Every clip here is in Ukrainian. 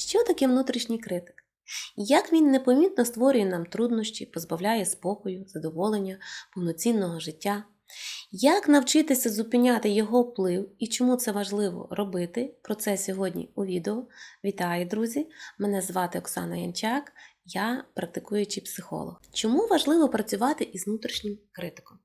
Що таке внутрішній критик? Як він непомітно створює нам труднощі, позбавляє спокою, задоволення, повноцінного життя? Як навчитися зупиняти його вплив і чому це важливо робити? Про це сьогодні у відео. Вітаю, друзі! Мене звати Оксана Янчак, я практикуючий психолог. Чому важливо працювати із внутрішнім критиком?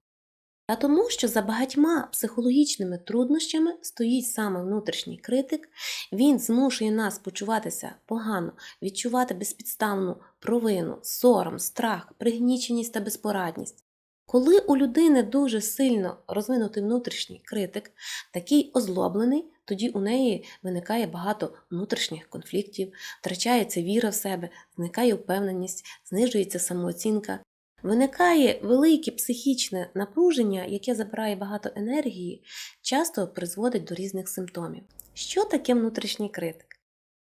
Та тому, що за багатьма психологічними труднощами стоїть саме внутрішній критик, він змушує нас почуватися погано, відчувати безпідставну провину, сором, страх, пригніченість та безпорадність. Коли у людини дуже сильно розвинутий внутрішній критик, такий озлоблений, тоді у неї виникає багато внутрішніх конфліктів, втрачається віра в себе, зникає впевненість, знижується самооцінка. Виникає велике психічне напруження, яке забирає багато енергії, часто призводить до різних симптомів. Що таке внутрішній критик?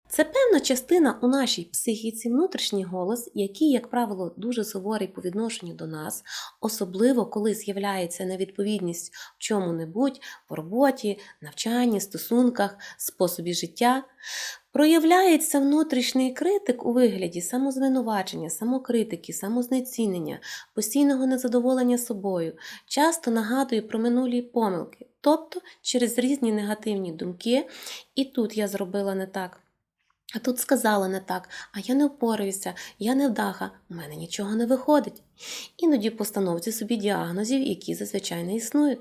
Це певна частина у нашій психіці, внутрішній голос, який, як правило, дуже суворий по відношенню до нас, особливо коли з'являється невідповідність в чому-небудь, в роботі, навчанні, стосунках, способі життя. Проявляється внутрішній критик у вигляді самозвинувачення, самокритики, самознецінення, постійного незадоволення собою, часто нагадує про минулі помилки, тобто через різні негативні думки, і тут я зробила не так. А тут сказала не так, а я не впораюся, я не вдаха, у мене нічого не виходить. Іноді постановці собі діагнозів, які зазвичай не існують.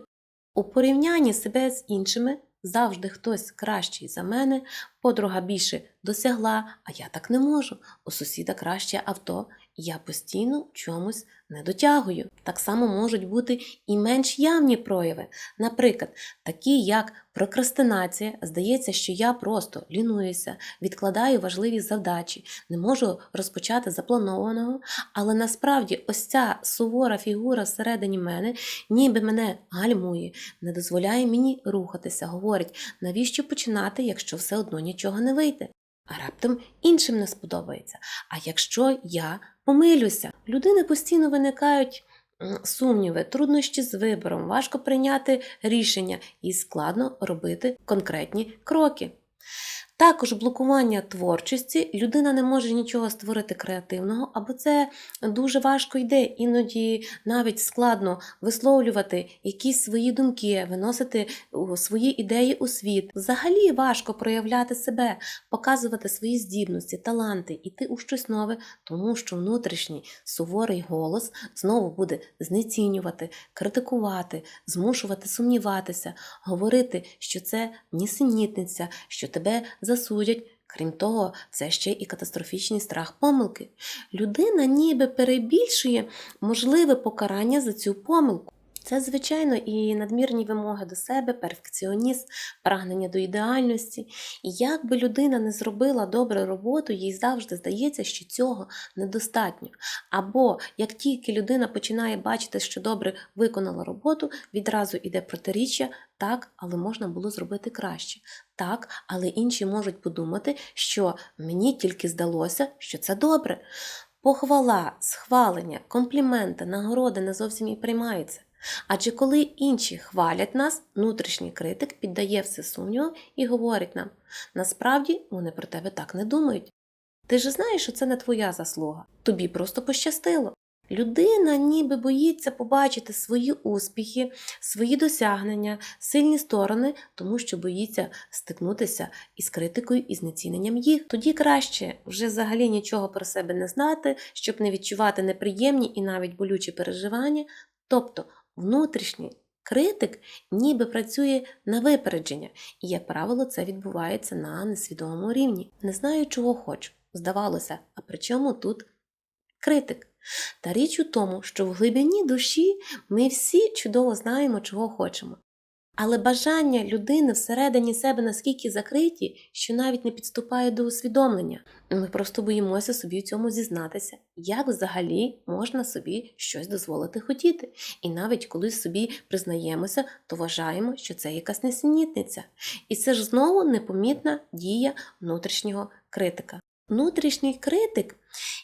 У порівнянні себе з іншими завжди хтось кращий за мене, подруга більше досягла, а я так не можу. У сусіда краще авто, я постійно чомусь не дотягую. Так само можуть бути і менш явні прояви, наприклад, такі як прокрастинація. Здається, що я просто лінуюся, відкладаю важливі завдачі, не можу розпочати запланованого, але насправді ось ця сувора фігура всередині мене, ніби мене гальмує, не дозволяє мені рухатися, говорить, навіщо починати, якщо все одно нічого не вийде. А раптом іншим не сподобається. А якщо я помилюся, у людини постійно виникають сумніви, труднощі з вибором, важко прийняти рішення і складно робити конкретні кроки. Також блокування творчості, людина не може нічого створити креативного, або це дуже важко йде, іноді навіть складно висловлювати якісь свої думки, виносити свої ідеї у світ. Взагалі важко проявляти себе, показувати свої здібності, таланти, іти у щось нове, тому що внутрішній суворий голос знову буде знецінювати, критикувати, змушувати сумніватися, говорити, що це нісенітниця, що тебе засудять. Крім того, це ще і катастрофічний страх помилки. Людина ніби перебільшує можливе покарання за цю помилку. Це, звичайно, і надмірні вимоги до себе, перфекціонізм, прагнення до ідеальності. І як би людина не зробила добру роботу, їй завжди здається, що цього недостатньо. Або як тільки людина починає бачити, що добре виконала роботу, відразу йде протиріччя, так, але можна було зробити краще. Так, але інші можуть подумати, що мені тільки здалося, що це добре. Похвала, схвалення, компліменти, нагороди не зовсім і приймаються. Адже коли інші хвалять нас, внутрішній критик піддає все сумніву і говорить нам: насправді вони про тебе так не думають. Ти ж знаєш, що це не твоя заслуга, тобі просто пощастило. Людина ніби боїться побачити свої успіхи, свої досягнення, сильні сторони, тому що боїться стикнутися із критикою і знеціненням їх. Тоді краще вже взагалі нічого про себе не знати, щоб не відчувати неприємні і навіть болючі переживання. Тобто внутрішній критик ніби працює на випередження, і, як правило, це відбувається на несвідомому рівні. Не знаю, чого хочу. Здавалося, а при чому тут критик? Та річ у тому, що в глибині душі ми всі чудово знаємо, чого хочемо. Але бажання людини всередині себе наскільки закриті, що навіть не підступають до усвідомлення. Ми просто боїмося собі в цьому зізнатися, як взагалі можна собі щось дозволити хотіти. І навіть коли собі признаємося, то вважаємо, що це якась несенітниця. І це ж знову непомітна дія внутрішнього критика. Внутрішній критик,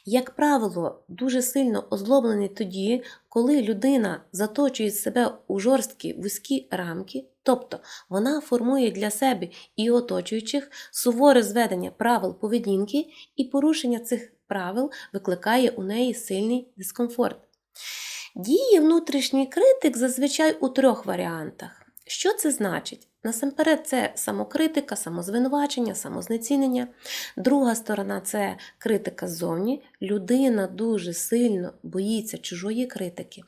як правило, дуже сильно озлоблений тоді, коли людина заточує себе у жорсткі вузькі рамки, Тобто вона формує для себе і оточуючих суворе зведення правил поведінки, і порушення цих правил викликає у неї сильний дискомфорт. Діє внутрішній критик зазвичай у трьох варіантах. Що це значить? Насамперед, це самокритика, самозвинувачення, самознецінення. Друга сторона це критика ззовні. Людина дуже сильно боїться чужої критики,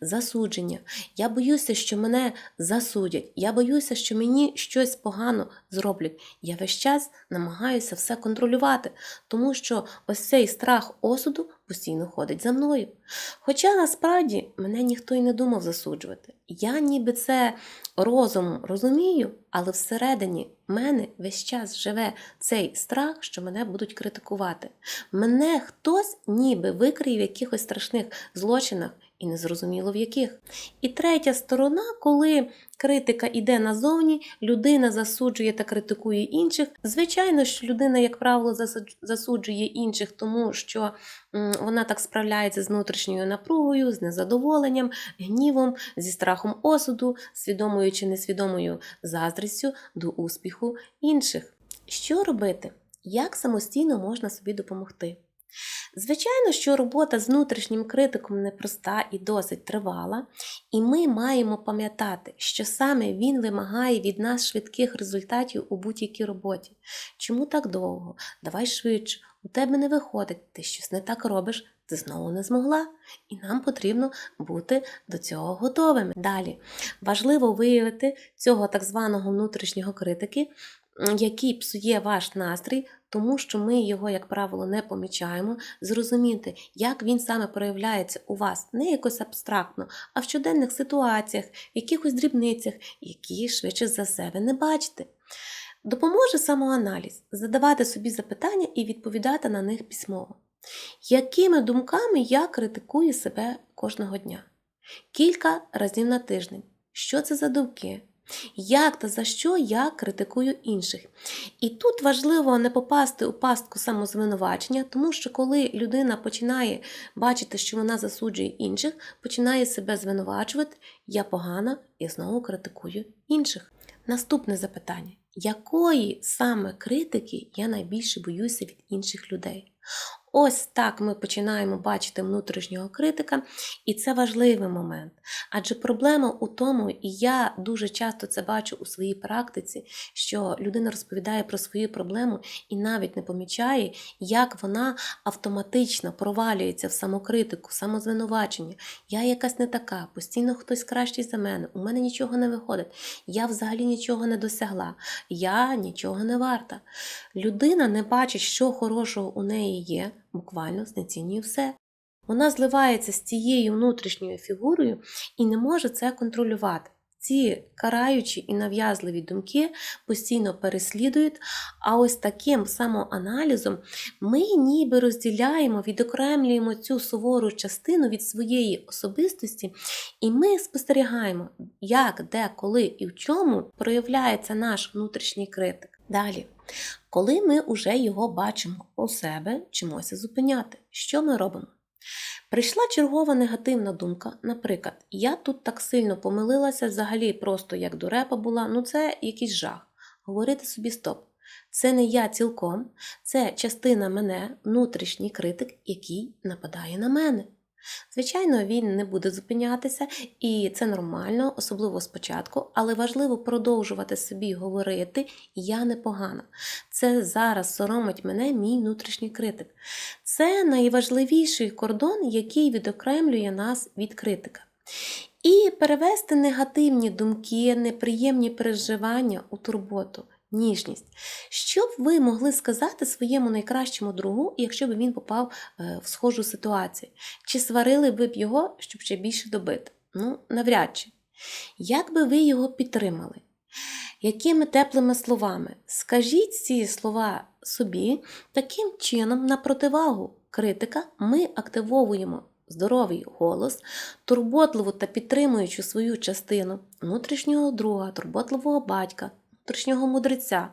засудження. Я боюся, що мене засудять. Я боюся, що мені щось погано зроблять. Я весь час намагаюся все контролювати, тому що ось цей страх осуду постійно ходить за мною. Хоча насправді мене ніхто й не думав засуджувати. Я ніби це розумом розумію, але всередині мене весь час живе цей страх, що мене будуть критикувати. Мене хтось ніби викриє в якихось страшних злочинах і незрозуміло в яких. І третя сторона, коли критика йде назовні, людина засуджує та критикує інших. Звичайно, що людина, як правило, засуджує інших, тому що вона так справляється з внутрішньою напругою, з незадоволенням, гнівом, зі страхом осуду, свідомою чи несвідомою заздрістю до успіху інших. Що робити? Як самостійно можна собі допомогти? Звичайно, що робота з внутрішнім критиком непроста і досить тривала, і ми маємо пам'ятати, що саме він вимагає від нас швидких результатів у будь-якій роботі. Чому так довго? Давай швидше, у тебе не виходить, ти щось не так робиш, ти знову не змогла, і нам потрібно бути до цього готовими. Далі важливо виявити цього так званого внутрішнього критики, який псує ваш настрій, тому що ми його, як правило, не помічаємо, зрозуміти, як він саме проявляється у вас, не якось абстрактно, а в щоденних ситуаціях, в якихось дрібницях, які швидше за ви не бачите. Допоможе самоаналіз, задавати собі запитання і відповідати на них письмово. Якими думками я критикую себе кожного дня? Кілька разів на тиждень. Що це за думки? Як та за що я критикую інших? І тут важливо не попасти у пастку самозвинувачення, тому що коли людина починає бачити, що вона засуджує інших, починає себе звинувачувати, я погана і знову критикую інших. Наступне запитання: якої саме критики я найбільше боюся від інших людей? Ось так ми починаємо бачити внутрішнього критика, і це важливий момент. Адже проблема у тому, і я дуже часто це бачу у своїй практиці, що людина розповідає про свою проблему і навіть не помічає, як вона автоматично провалюється в самокритику, самозвинувачення. Я якась не така, постійно хтось кращий за мене, у мене нічого не виходить, я взагалі нічого не досягла, я нічого не варта. Людина не бачить, що хорошого у неї є, буквально знецінює все. Вона зливається з цією внутрішньою фігурою і не може це контролювати. Ці караючі і нав'язливі думки постійно переслідують, а ось таким самоаналізом ми ніби розділяємо, відокремлюємо цю сувору частину від своєї особистості, і ми спостерігаємо, як, де, коли і в чому проявляється наш внутрішній критик. Далі, коли ми вже його бачимо у себе, вчимося зупиняти, що ми робимо? Прийшла чергова негативна думка, наприклад, я тут так сильно помилилася, взагалі просто як дурепа була, ну це якийсь жах. Говорити собі стоп. Це не я цілком, це частина мене, внутрішній критик, який нападає на мене. Звичайно, він не буде зупинятися, і це нормально, особливо спочатку, але важливо продовжувати собі говорити Я непогана. Це зараз соромить мене мій внутрішній критик. Це найважливіший кордон, який відокремлює нас від критика. І перевести негативні думки, неприємні переживання у турботу, ніжність. Що б ви могли сказати своєму найкращому другу, якщо б він попав е, в схожу ситуацію? Чи сварили б його, щоб ще більше добити? Ну, навряд чи. Як би ви його підтримали? Якими теплими словами? Скажіть ці слова собі, таким чином, на противагу критика, ми активовуємо здоровий голос, турботливу та підтримуючу свою частину внутрішнього друга, турботливого батька, внутрішнього мудреця.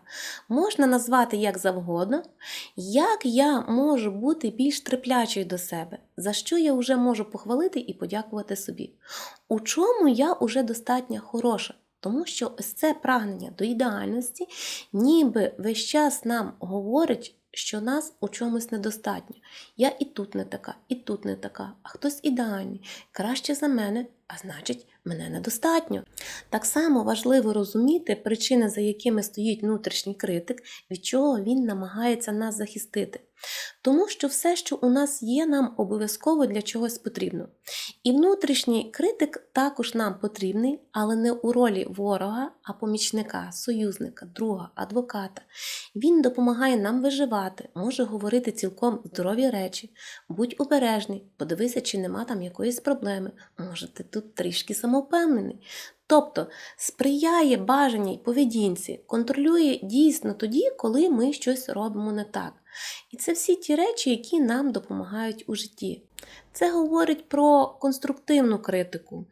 Можна назвати як завгодно, як я можу бути більш терплячою до себе, за що я вже можу похвалити і подякувати собі. У чому я вже достатньо хороша, Тому що ось це прагнення до ідеальності, ніби весь час нам говорить, що нас у чомусь недостатньо. Я і тут не така, і тут не така, а хтось ідеальний, краще за мене, а значить, мене недостатньо. Так само важливо розуміти причини, за якими стоїть внутрішній критик, від чого він намагається нас захистити. Тому що все, що у нас є, нам обов'язково для чогось потрібно. І внутрішній критик також нам потрібний, але не у ролі ворога, а помічника, союзника, друга, адвоката. Він допомагає нам виживати, може говорити цілком здорові речі. Будь обережний, подивися, чи нема там якоїсь проблеми. Може, ти тут трішки самовпевнений. Тобто сприяє бажаній поведінці, контролює дійсно тоді, коли ми щось робимо не так. І це всі ті речі, які нам допомагають у житті. Це говорить про конструктивну критику,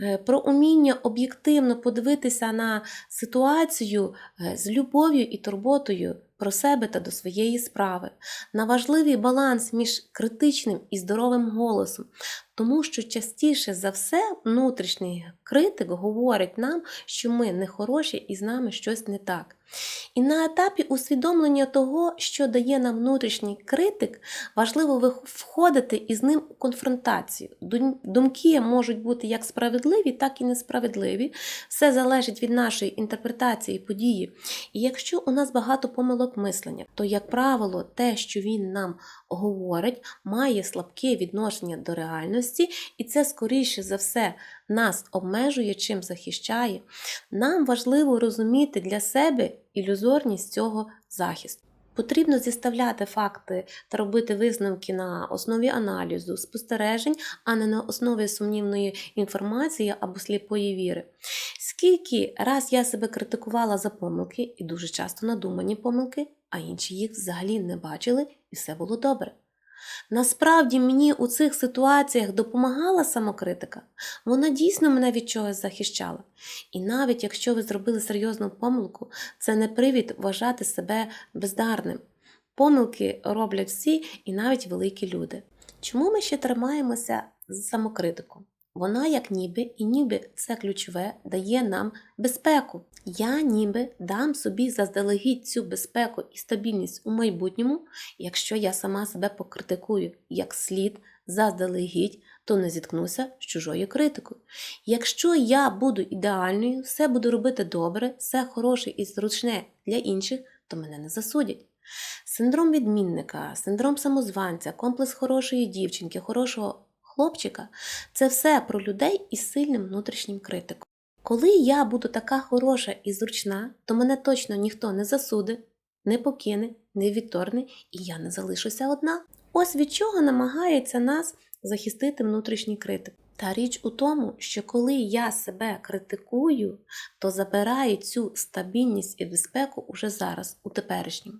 е, про уміння об'єктивно подивитися на ситуацію е, з любов'ю і турботою про себе та до своєї справи, на важливий баланс між критичним і здоровим голосом, тому що частіше за все внутрішній критик говорить нам, що ми не хороші і з нами щось не так. І на етапі усвідомлення того, що дає нам внутрішній критик, важливо входити із ним у конфронтацію. Думки можуть бути як справедливі, так і несправедливі. Все залежить від нашої інтерпретації події. І якщо у нас багато помилок мислення, то, як правило, те, що він нам говорить, має слабке відношення до реальності, і це, скоріше за все, нас обмежує, чим захищає. Нам важливо розуміти для себе ілюзорність цього захисту. Потрібно зіставляти факти та робити висновки на основі аналізу, спостережень, а не на основі сумнівної інформації або сліпої віри. Скільки раз я себе критикувала за помилки, і дуже часто надумані помилки, а інші їх взагалі не бачили, і все було добре. Насправді мені у цих ситуаціях допомагала самокритика, вона дійсно мене від чогось захищала. І навіть якщо ви зробили серйозну помилку, це не привід вважати себе бездарним. Помилки роблять всі і навіть великі люди. Чому ми ще тримаємося з самокритиком? Вона, як ніби, і ніби це ключове, дає нам безпеку. Я ніби дам собі заздалегідь цю безпеку і стабільність у майбутньому, якщо я сама себе покритикую як слід заздалегідь, то не зіткнуся з чужою критикою. Якщо я буду ідеальною, все буду робити добре, все хороше і зручне для інших, то мене не засудять. Синдром відмінника, синдром самозванця, комплекс хорошої дівчинки, хорошого хлопчика це все про людей із сильним внутрішнім критиком. Коли я буду така хороша і зручна, то мене точно ніхто не засудить, не покине, не відторне, і я не залишуся одна. Ось від чого намагається нас захистити внутрішній критик. Та річ у тому, що коли я себе критикую, то забираю цю стабільність і безпеку уже зараз, у теперішньому.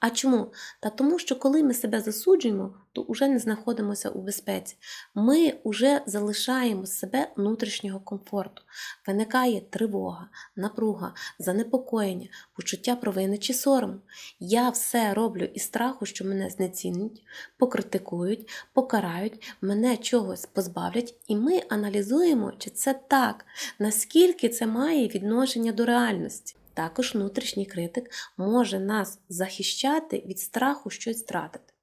А чому? Та тому, що коли ми себе засуджуємо, то вже не знаходимося у безпеці. Ми вже залишаємо себе внутрішнього комфорту. Виникає тривога, напруга, занепокоєння, почуття провини чи сорому. Я все роблю із страху, що мене знецінять, покритикують, покарають, мене чогось позбавлять, і ми аналізуємо, чи це так, наскільки це має відношення до реальності. Також внутрішній критик може нас захищати від страху щось втратити.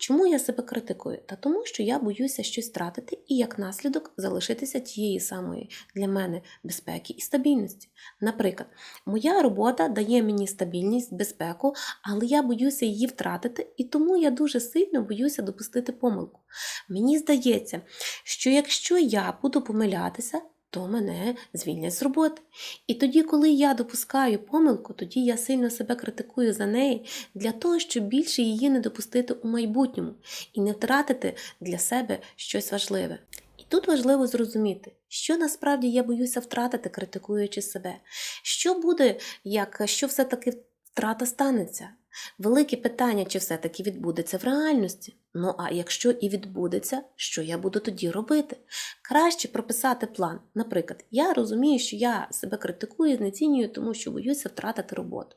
Чому я себе критикую? Та тому, що я боюся щось втратити і як наслідок залишитися тієї самої для мене безпеки і стабільності. Наприклад, моя робота дає мені стабільність, безпеку, але я боюся її втратити, і тому я дуже сильно боюся допустити помилку. Мені здається, що якщо я буду помилятися, то мене звільнять з роботи. І тоді, коли я допускаю помилку, тоді я сильно себе критикую за неї для того, щоб більше її не допустити у майбутньому і не втратити для себе щось важливе. І тут важливо зрозуміти, що насправді я боюся втратити, критикуючи себе. Що буде, як що все-таки втрата станеться? Велике питання, чи все-таки відбудеться в реальності. Ну а якщо і відбудеться, що я буду тоді робити? Краще прописати план. Наприклад, я розумію, що я себе критикую, знецінюю, тому що боюся втратити роботу.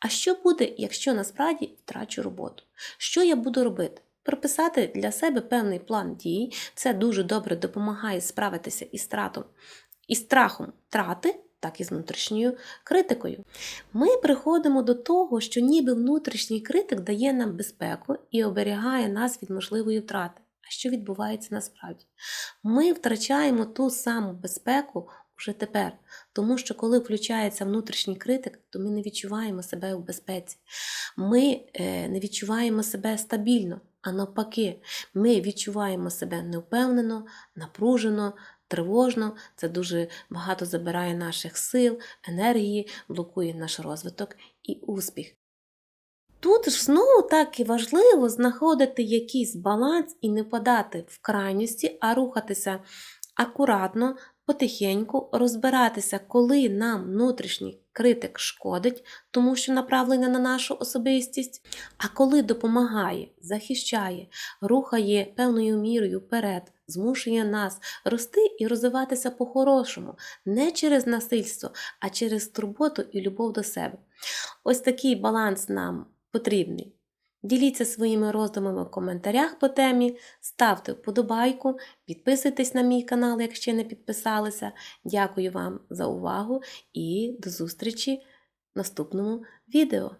А що буде, якщо насправді втрачу роботу? Що я буду робити? Прописати для себе певний план дій, це дуже добре допомагає справитися із стратом і страхом втрати, так і з внутрішньою критикою. Ми приходимо до того, що ніби внутрішній критик дає нам безпеку і оберігає нас від можливої втрати. А що відбувається насправді? Ми втрачаємо ту саму безпеку вже тепер, тому що коли включається внутрішній критик, то ми не відчуваємо себе в безпеці. Ми е, не відчуваємо себе стабільно, а навпаки, ми відчуваємо себе невпевнено, напружено, тривожно. Це дуже багато забирає наших сил, енергії, блокує наш розвиток і успіх. Тут ж знову так і важливо знаходити якийсь баланс і не подати в крайності, а рухатися акуратно, потихеньку, розбиратися, коли нам внутрішній критик шкодить, тому що направлений на нашу особистість, а коли допомагає, захищає, рухає певною мірою вперед, змушує нас рости і розвиватися по-хорошому, не через насильство, а через турботу і любов до себе. Ось такий баланс нам потрібний. Діліться своїми роздумами в коментарях по темі, ставте вподобайку, підписуйтесь на мій канал, якщо не підписалися. Дякую вам за увагу і до зустрічі в наступному відео.